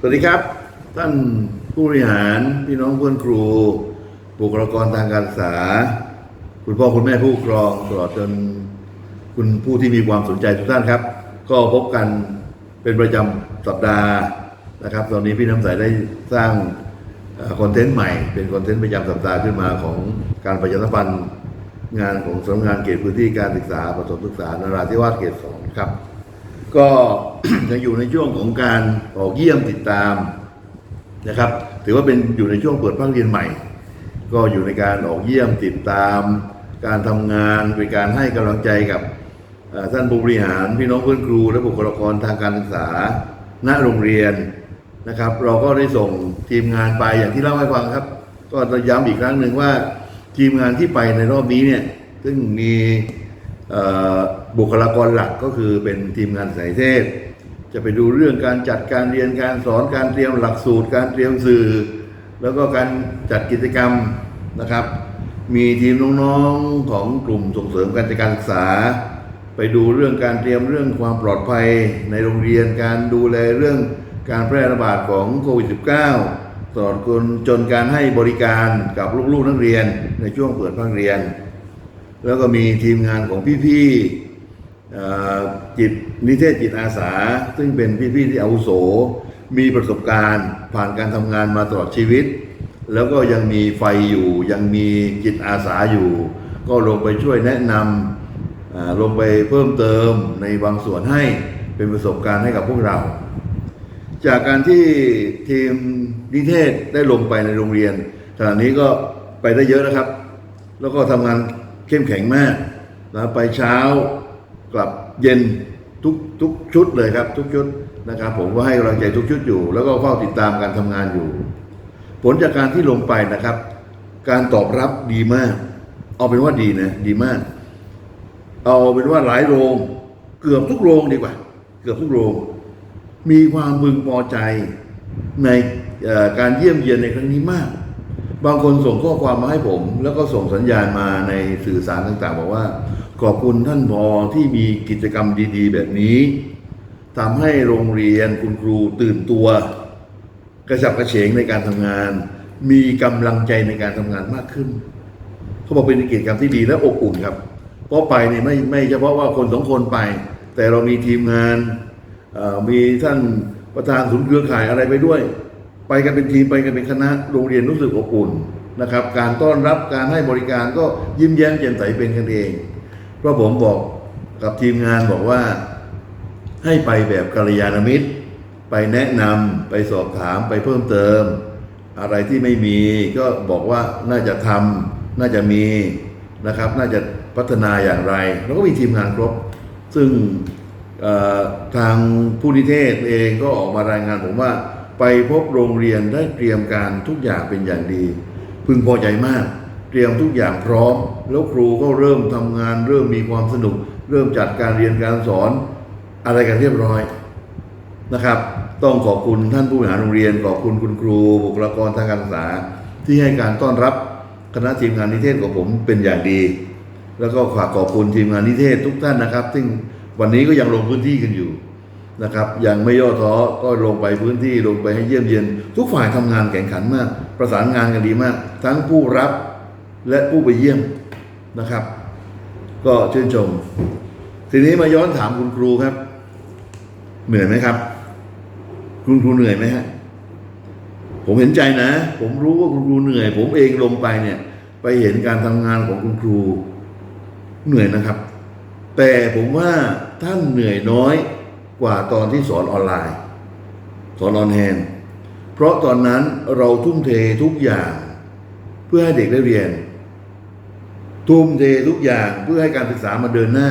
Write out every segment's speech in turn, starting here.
สวัสดีครับ ท่านผู้บริหารพี่น้องเพื่อนครู บุคลากรทางการศึกษา คุณพ่อคุณแม่ผู้ปกครองตลอดจนคุณผู้ที่มีความสนใจทุกท่านครับ ก็พบกันเป็นประจำสัปดาห์นะครับ ตอนนี้พี่น้ำใสได้สร้างคอนเทนต์ใหม่ เป็นคอนเทนต์ประจำสัปดาห์ขึ้นมาของการประชาสัมพันธ์งานของสำนักงานเขตพื้นที่การศึกษาประถมศึกษานราธิวาสเขตสองครับ ก็ยังอยู่ในช่วงของการออกเยี่ยมติดตามนะครับ ถือว่าเป็นอยู่ในช่วงเปิดภาคเรียนใหม่ ก็อยู่ในการออกเยี่ยมติดตาม การทำงานเป็นการให้กำลังใจกับท่านผู้บริหารพี่น้องเพื่อนครู และบุคลากรทางการศึกษาณโรงเรียนนะครับ เราก็ได้ส่งทีมงานไปอย่างที่เล่าให้ฟังครับ ก็ย้ำอีกครั้งหนึ่งว่าทีมงานที่ไปในรอบนี้เนี่ยซึ่งมี บุคลากรหลักก็คือเป็นทีมงานสายเทศ จะไปดูเรื่องการจัดการเรียนการสอนการเตรียมหลักสูตร การเตรียมสื่อ แล้วก็การจัดกิจกรรมนะครับ มีทีมน้องๆของกลุ่มส่งเสริมการจัดการศึกษา ไปดูเรื่องการเตรียมเรื่องความปลอดภัยในโรงเรียนการดูแลเรื่องการแพร่ระบาดของโควิด -19 ตลอดจนจนการให้บริการกับลูกๆนักเรียนในช่วงเปิดภาคเรียน แล้วก็มีทีมงานของพี่ๆจิตนิเทศจิตอาสา ซึ่งเป็นพี่ๆที่อาวุโส มีประสบการณ์ ผ่านการทำงานมาตลอดชีวิต แล้วก็ยังมีไฟอยู่ยังมีจิตอาสาอยู่ ก็ลงไปช่วยแนะนำลงไปเพิ่มเติมในบางส่วนให้เป็นประสบการณ์ให้กับพวกเรา จากการที่ทีมนิเทศได้ลงไปในโรงเรียนขณะนี้ก็ไปได้เยอะนะครับ แล้วก็ทำงาน เข้มแข็งมากนะไปเช้ากลับเย็นทุกทุกชุดเลยครับ ทุกชุดนะครับ ผมก็ให้กำลังใจทุกชุดอยู่ แล้วก็เฝ้าติดตามการทำงานอยู่ ผลจากการที่ลงไปนะครับ การตอบรับดีมาก เอาเป็นว่าดีนะดีมาก เอาเป็นว่าหลายโรง เกือบทุกโรงดีกว่า เกือบทุกโรง มีความพึงพอใจในการเยี่ยมเยียนในครั้งนี้มาก บางคนส่งข้อความมาให้ผม แล้วก็ส่งสัญญาณมาในสื่อสารต่างๆ บอกว่า ขอบคุณท่านพอที่มีกิจกรรมดีๆ แบบนี้ทำให้โรงเรียนคุณครูตื่นตัว กระฉับกระเฉงในการทำงาน มีกำลังใจในการทำงานมากขึ้น เขาบอกเป็นกิจกรรมที่ดีและอบอุ่นครับ เพราะไปเนี่ยไม่ไม่เฉพาะว่าคนสองคนไป แต่เรามีทีมงานมีท่านประธานศูนย์เครือข่ายอะไรไปด้วย ไปกันเป็นทีมไปกันเป็นคณะโรงเรียนรู้สึกอบอุ่นนะครับ การต้อนรับการให้บริการก็ยิ้มแย้มแจ่มใสเป็นกันเองเพราะผมบอกกับทีมงานบอกว่าให้ไปแบบกัลยาณมิตร ไปแนะนำไปสอบถามไปเพิ่มเติม อะไรที่ไม่มีก็บอกว่าน่าจะทำน่าจะมีนะครับ น่าจะพัฒนาอย่างไร แล้วก็มีทีมงานครบ ซึ่งทางผู้นิเทศเองก็ออกมารายงานผมว่า ไปพบโรงเรียนได้เตรียมการทุกอย่างเป็นอย่างดี พึงพอใจมาก เตรียมทุกอย่างพร้อม แล้วครูก็เริ่มทำงาน เริ่มมีความสนุก เริ่มจัดการเรียนการสอนอะไรกันเรียบร้อยนะครับ ต้องขอบคุณท่านผู้บริหารโรงเรียน ขอบคุณคุณครู บุคลากรทางการศึกษา ที่ให้การต้อนรับคณะทีมงานนิเทศของผมเป็นอย่างดี แล้วก็ฝากขอบคุณทีมงานนิเทศทุกท่านนะครับ ซึ่งวันนี้ก็ยังลงพื้นที่กันอยู่ นะครับยังไม่ย่อท้อก็ลงไปพื้นที่ลงไปให้เยี่ยมเยียนทุกฝ่ายทำงานแข่งขันมาก ประสานงานกันดีมาก ทั้งผู้รับและผู้ไปเยี่ยมนะครับ ก็ชื่นชม ทีนี้มาย้อนถามคุณครูครับ เหนื่อยไหมครับ คุณครูเหนื่อยไหมฮะผมเห็นใจนะ ผมรู้ว่าคุณครูเหนื่อย ผมเองลงไปเนี่ย ไปเห็นการทำงานของคุณครูเหนื่อยนะครับ แต่ผมว่าท่านเหนื่อยน้อย กว่าตอนที่สอนออนไลน์ สอนออนแฮนด์เพราะตอนนั้นเราทุ่มเททุกอย่าง เพื่อให้เด็กได้เรียน ทุ่มเททุกอย่างเพื่อให้การศึกษามาเดินหน้า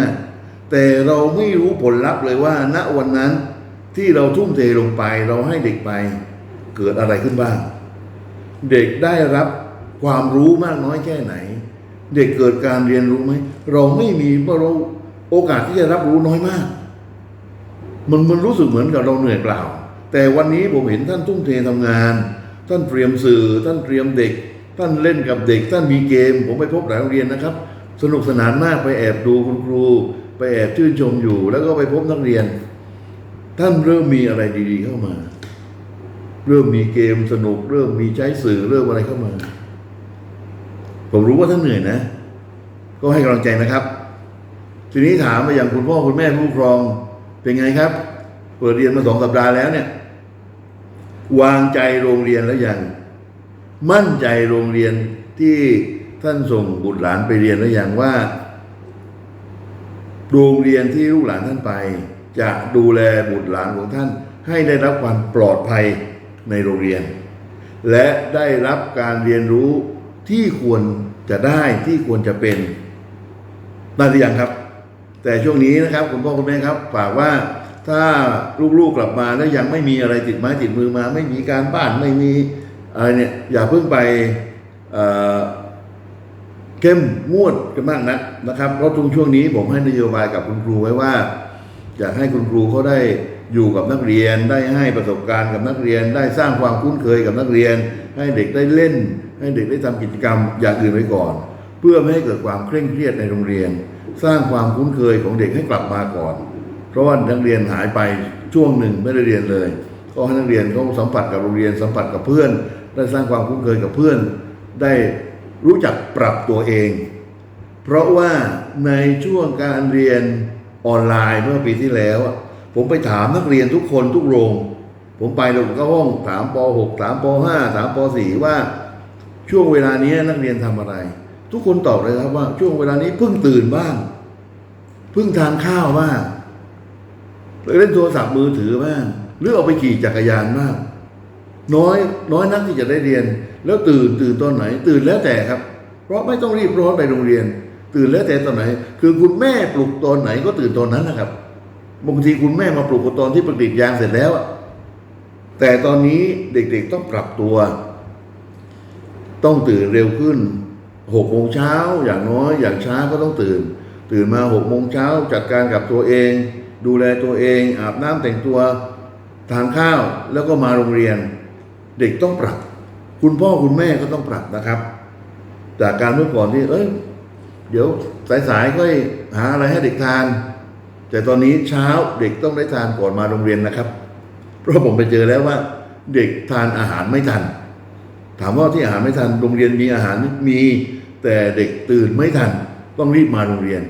แต่เราไม่รู้ผลลัพธ์เลยว่า ณวันนั้นที่เราทุ่มเทลงไป เราให้เด็กไปเกิดอะไรขึ้นบ้าง เด็กได้รับความรู้มากน้อยแค่ไหน เด็กเกิดการเรียนรู้ไหมเราไม่มีเพราะเราโอกาสที่จะรับรู้น้อยมาก มันมันรู้สึกเหมือนกับเราเหนื่อยเปล่า แต่วันนี้ผมเห็นท่านทุ่มเททำงาน ท่านเตรียมสื่อ ท่านเตรียมเด็ก ท่านเล่นกับเด็ก ท่านมีเกม ผมไปพบหลายโรงเรียนนะครับ สนุกสนานมากไปแอบดูคุณครู ไปแอบชื่นชมอยู่ แล้วก็ไปพบนักเรียน ท่านเริ่มมีอะไรดีๆเข้ามา เริ่มมีเกมสนุก เริ่มมีใช้สื่อเริ่มอะไรเข้ามา ผมรู้ว่าท่านเหนื่อยนะ ก็ให้กำลังใจนะครับ ทีนี้ถามมาอย่างคุณพ่อคุณแม่ผู้ปกครอง เป็นไงครับเปิดเรียนมาสองสัปดาห์แล้วเนี่ย วางใจโรงเรียนแล้วยัง มั่นใจโรงเรียนที่ท่านส่งบุตรหลานไปเรียนแล้วยังว่า โรงเรียนที่ลูกหลานท่านไป จะดูแลบุตรหลานของท่าน ให้ได้รับความปลอดภัยในโรงเรียน และได้รับการเรียนรู้ที่ควรจะได้ที่ควรจะเป็นได้หรือยังครับ แต่ช่วงนี้นะครับคุณพ่อคุณแม่ครับฝากว่าถ้าลูกๆกลับมาแล้วยังไม่มีอะไรติดไม้ติดมือมา ไม่มีการบ้านไม่มีอะไรเนี่ยอย่าเพิ่งไปเข้มงวดกันมากนักนะครับเพราะตรงช่วงนี้ผมให้นโยบายกับคุณครูไว้ว่า อยากให้คุณครูเขาได้อยู่กับนักเรียนได้ให้ประสบการณ์กับนักเรียน ได้สร้างความคุ้นเคยกับนักเรียน ให้เด็กได้เล่น ให้เด็กได้ทำกิจกรรมอย่างอื่นไว้ก่อน เพื่อไม่ให้เกิดความเคร่งเครียดในโรงเรียน สร้างความคุ้นเคยของเด็กให้กลับมาก่อน เพราะว่านักเรียนหายไปช่วงหนึ่งไม่ได้เรียนเลย ก็ให้นักเรียนเขาสัมผัสกับโรงเรียนสัมผัสกับเพื่อน ได้สร้างความคุ้นเคยกับเพื่อน ได้รู้จักปรับตัวเอง เพราะว่าในช่วงการเรียนออนไลน์เมื่อปีที่แล้ว ผมไปถามนักเรียนทุกคนทุกโรง ผมไปลงเข้าห้องถามป .6 ถามป .5 ถามป .4 ว่าช่วงเวลานี้นักเรียนทำอะไร ทุกคนตอบเลยครับว่า ช่วงเวลานี้เพิ่งตื่นบ้างเพิ่งทานข้าวบ้างเล่นโทรศัพท์มือถือบ้างหรือเอาไปขี่จักรยานบ้างน้อย น้อยนักที่จะได้เรียน แล้วตื่นตื่นตอนไหน ตื่นแล้วแต่ครับ เพราะไม่ต้องรีบร้อนไปโรงเรียน ตื่นแล้วแต่ตอนไหน คือคุณแม่ปลุกตอนไหนก็ตื่นตอนนั้นนะครับบางทีคุณแม่มาปลุกตอนที่ประดิษฐ์ยางเสร็จแล้วอะแต่ตอนนี้เด็กๆต้องปรับตัว ต้องตื่นเร็วขึ้น หกโมงเช้าอย่างน้อยอย่างช้าก็ต้องตื่น ตื่นมาหกโมงเช้าจัดการกับตัวเอง ดูแลตัวเอง อาบน้ำแต่งตัวทานข้าวแล้วก็มาโรงเรียน เด็กต้องปรับ คุณพ่อคุณแม่ก็ต้องปรับนะครับ จากการเมื่อก่อนที่ เอ้ยเดี๋ยวสายๆค่อยหาอะไรให้เด็กทาน แต่ตอนนี้เช้าเด็กต้องได้ทานก่อนมาโรงเรียนนะครับ เพราะผมไปเจอแล้วว่า เด็กทานอาหารไม่ทัน ถามว่าที่อาหารไม่ทันโรงเรียนมีอาหารมี แต่เด็กตื่นไม่ทัน ต้องรีบมาโรงเรียน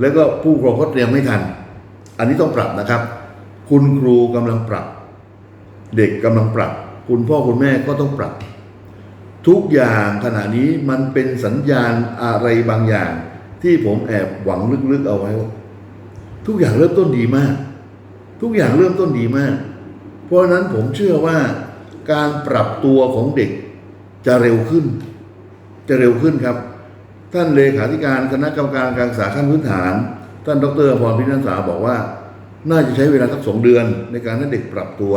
แล้วก็ผู้ปกครองก็เตรียมไม่ทัน อันนี้ต้องปรับนะครับ คุณครูกำลังปรับ เด็กกำลังปรับ คุณพ่อคุณแม่ก็ต้องปรับ ทุกอย่างขณะนี้มันเป็นสัญญาณอะไรบางอย่าง ที่ผมแอบหวังลึกๆเอาไว้ว่าทุกอย่างเริ่มต้นดีมาก ทุกอย่างเริ่มต้นดีมาก เพราะนั้นผมเชื่อว่าการปรับตัวของเด็ก จะเร็วขึ้น จะเร็วขึ้นครับ ท่านเลขาธิการคณะกรรมการการศึกษาขั้นพื้นฐาน ท่านดรอภรพินันษาบอกว่า น่าจะใช้เวลาสักสองเดือนในการให้เด็กปรับตัว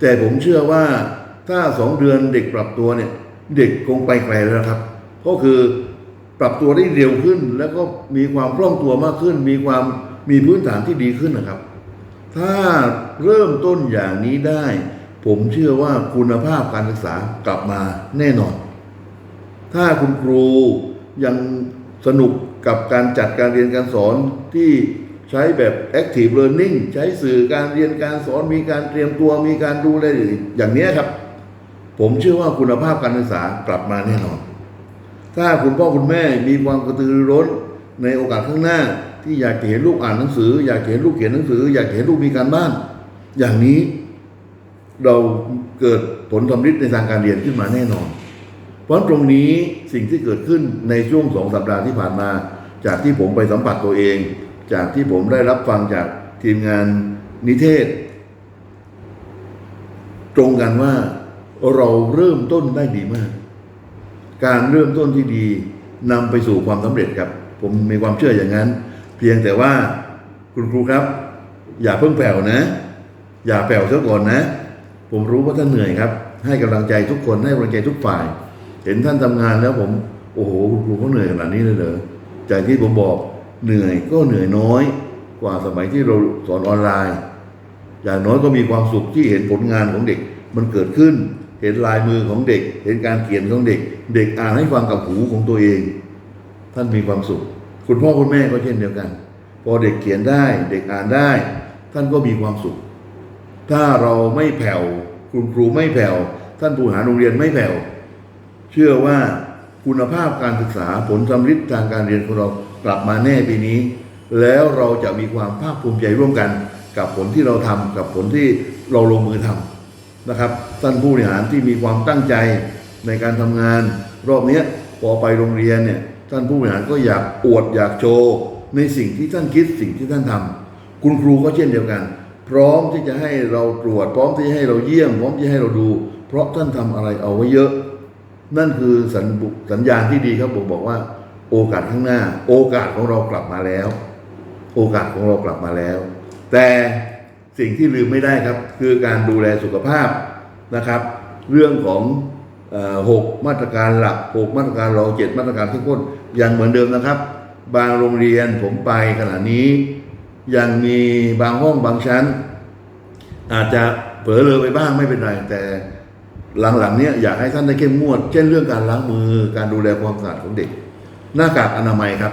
แต่ผมเชื่อว่าถ้าสองเดือนเด็กปรับตัวเนี่ย เด็กคงไปไกลแล้วครับ ก็คือปรับตัวได้เร็วขึ้น แล้วก็มีความคล่องตัวมากขึ้น มีความมีพื้นฐานที่ดีขึ้นนะครับ ถ้าเริ่มต้นอย่างนี้ได้ ผมเชื่อว่าคุณภาพการศึกษากลับมาแน่นอน ถ้าคุณครูยังสนุกกับการจัดการเรียนการสอนที่ใช้แบบ active learning ใช้สื่อการเรียนการสอนมีการเตรียมตัวมีการดูแลอย่างนี้ครับ ผมเชื่อว่าคุณภาพการศึกษากลับมาแน่นอน ถ้าคุณพ่อคุณแม่มีความกระตือรือร้นในโอกาสข้างหน้า ที่อยากเห็นลูกอ่านหนังสือ อยากเห็นลูกเขียนหนังสือ อยากเห็นลูกมีการบ้าน อย่างนี้ เราเกิดผลสำฤทธิ์ในทางการเรียนขึ้นมาแน่นอน เพราะตรงนี้สิ่งที่เกิดขึ้นในช่วงสองสัปดาห์ที่ผ่านมา จากที่ผมไปสัมผัสตัวเอง จากที่ผมได้รับฟังจากทีมงานนิเทศ ตรงกันว่าเราเริ่มต้นได้ดีมาก การเริ่มต้นที่ดีนำไปสู่ความสำเร็จครับ ผมมีความเชื่ออย่างนั้น เพียงแต่ว่าคุณครูครับ อย่าเพิ่งแผ่วนะ อย่าแผ่วซะก่อนนะ ผมรู้ว่าท่านเหนื่อยครับ ให้กำลังใจทุกคนให้กำลังใจทุกฝ่าย เห็นท่านทำงานแล้วผมโอ้โหคุณครูเขาเหนื่อยขนาดนี้เลยเหรอจากที่ผมบอกเหนื่อยก็เหนื่อยน้อย กว่าสมัยที่เราสอนออนไลน์ อย่างน้อยก็มีความสุขที่เห็นผลงานของเด็ก มันเกิดขึ้น เห็นลายมือของเด็ก เห็นการเขียนของเด็ก เด็กอ่านให้ฟังกับหูของตัวเอง ท่านมีความสุข คุณพ่อคุณแม่ก็เช่นเดียวกัน พอเด็กเขียนได้ เด็กอ่านได้ ท่านก็มีความสุข ถ้าเราไม่แผ่วคุณครูไม่แผ่วท่านผู้หารโรงเรียนไม่แผ่วเชื่อว่าคุณภาพการศึกษาผลสำลิดทางการเรียนของเรากลับมาแน่ปีนี้ แล้วเราจะมีความภาคภูมิใจร่วมกัน กับผลที่เราทำกับผลที่เราลงมือทำนะครับ ท่านผู้บริหารที่มีความตั้งใจในการทำงาน รอบนี้พอไปโรงเรียนเนี่ยท่านผู้บริหารก็อยากอวดอยากโชว์ในสิ่งที่ท่านคิดสิ่งที่ท่านทำคุณครูก็เช่นเดียวกัน พร้อมที่จะให้เราตรวจ พร้อมที่ให้เราเยี่ยม พร้อมที่ให้เราดู เพราะท่านทำอะไรเอาไว้เยอะ นั่นคือสัญสญญาณที่ดีครับผมบอกว่า โอกาสข้างหน้า โอกาสของเรากลับมาแล้ว โอกาสของเรากลับมาแล้ว แต่สิ่งที่ลืมไม่ได้ครับ คือการดูแลสุขภาพนะครับ เรื่องของหกมาตรการหลักหกมาตรการรองเจ็ดมาตรการเข้มข้นยังเหมือนเดิมนะครับ บางโรงเรียนผมไปขณะนี้ ยังมีบางห้องบางชั้น อาจจะเผลอเลยไปบ้างไม่เป็นไรแต่หลังๆเนี้ยอยากให้ท่านได้เข้มงวด เช่นเรื่องการล้างมือการดูแลความสะอาดของเด็ก หน้ากากอนามัยครับ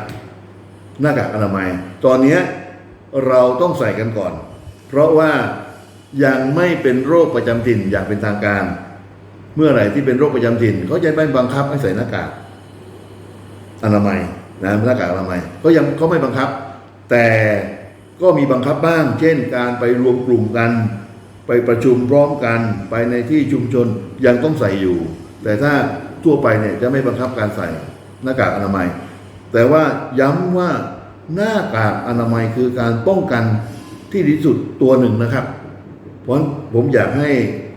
หน้ากากอนามัย ตอนนี้เราต้องใส่กันก่อน เพราะว่ายังไม่เป็นโรคประจำถิ่นอย่างเป็นทางการ เมื่อไหร่ที่เป็นโรคประจำถิ่นเขาจะไม่บังคับให้ใส่หน้ากากอนามัยนะหน้ากากอนามัยก็ยังเขาไม่บังคับ แต่ ก็มีบังคับบ้าง เช่น การไปรวมกลุ่มกัน ไปประชุมพร้อมกัน ไปในที่ชุมชนยังต้องใส่อยู่ แต่ถ้าทั่วไปเนี่ยจะไม่บังคับการใส่หน้ากากอนามัย แต่ว่าย้ำว่าหน้ากากอนามัยคือการป้องกันที่ดีสุดตัวหนึ่งนะครับ เพราะผมอยากให้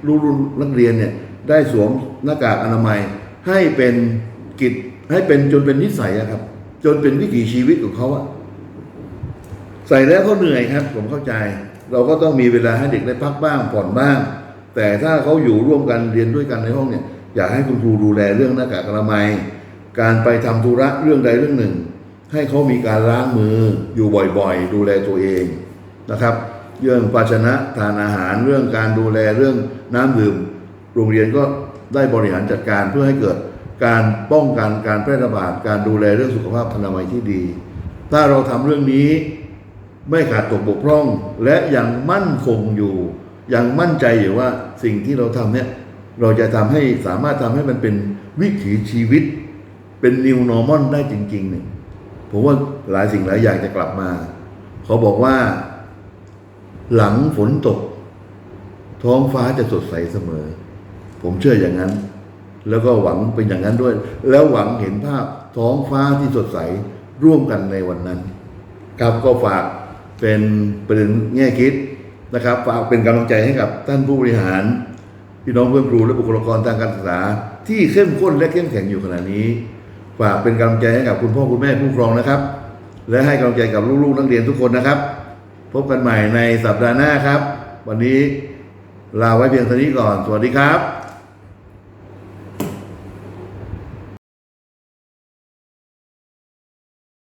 รุ่นนักเรียนเนี่ยได้สวมหน้ากากอนามัย ให้เป็นกิจให้เป็นจนเป็นนิสัยอะครับ จนเป็นวิถีชีวิตของเขาอะ ใส่แล้วเขาเหนื่อยครับ ผมเข้าใจ เราก็ต้องมีเวลาให้เด็กได้พักบ้างผ่อนบ้าง แต่ถ้าเขาอยู่ร่วมกันเรียนด้วยกันในห้องเนี่ยอยากให้คุณครูดูแลเรื่องหน้ากากอนามัย การไปทำธุระเรื่องใดเรื่องหนึ่ง ให้เขามีการล้างมืออยู่บ่อยๆ ดูแลตัวเองนะครับ เรื่องภาชนะทานอาหารเรื่องการดูแลเรื่องน้ำดื่ม โรงเรียนก็ได้บริหารจัดการเพื่อให้เกิดการป้องกันการแพร่ระบาดการดูแลเรื่องสุขภาพอนามัยที่ดี ถ้าเราทำเรื่องนี้ ไม่ขาดตกบกพร่อง และยังมั่นคงอยู่ ยังมั่นใจอยู่ว่าสิ่งที่เราทำเนี่ยเราจะทำให้สามารถทำให้มันเป็นวิถีชีวิต เป็น new normal ได้จริงๆเนี่ยผมว่าหลายสิ่งหลายอย่างจะกลับมา เขาบอกว่า หลังฝนตก ท้องฟ้าจะสดใสเสมอ ผมเชื่ออย่างนั้น แล้วก็หวังเป็นอย่างนั้นด้วย แล้วหวังเห็นภาพท้องฟ้าที่สดใสร่วมกันในวันนั้น ครับก็ฝาก เป็นประเด็นแง่คิดนะครับฝากเป็นกำลังใจให้กับท่านผู้บริหาร พี่น้องเพื่อนครูและบุคลากรทางการศึกษา ที่เข้มข้นและเข้มแข็งอยู่ขณะนี้ฝากเป็นกำลังใจให้กับคุณพ่อคุณแม่ผู้ปกครองนะครับ และให้กำลังใจกับลูกๆนักเรียนทุกคนนะครับ พบกันใหม่ในสัปดาห์หน้าครับ วันนี้ลาไว้เพียงเท่านี้ก่อน สวัสดีครับ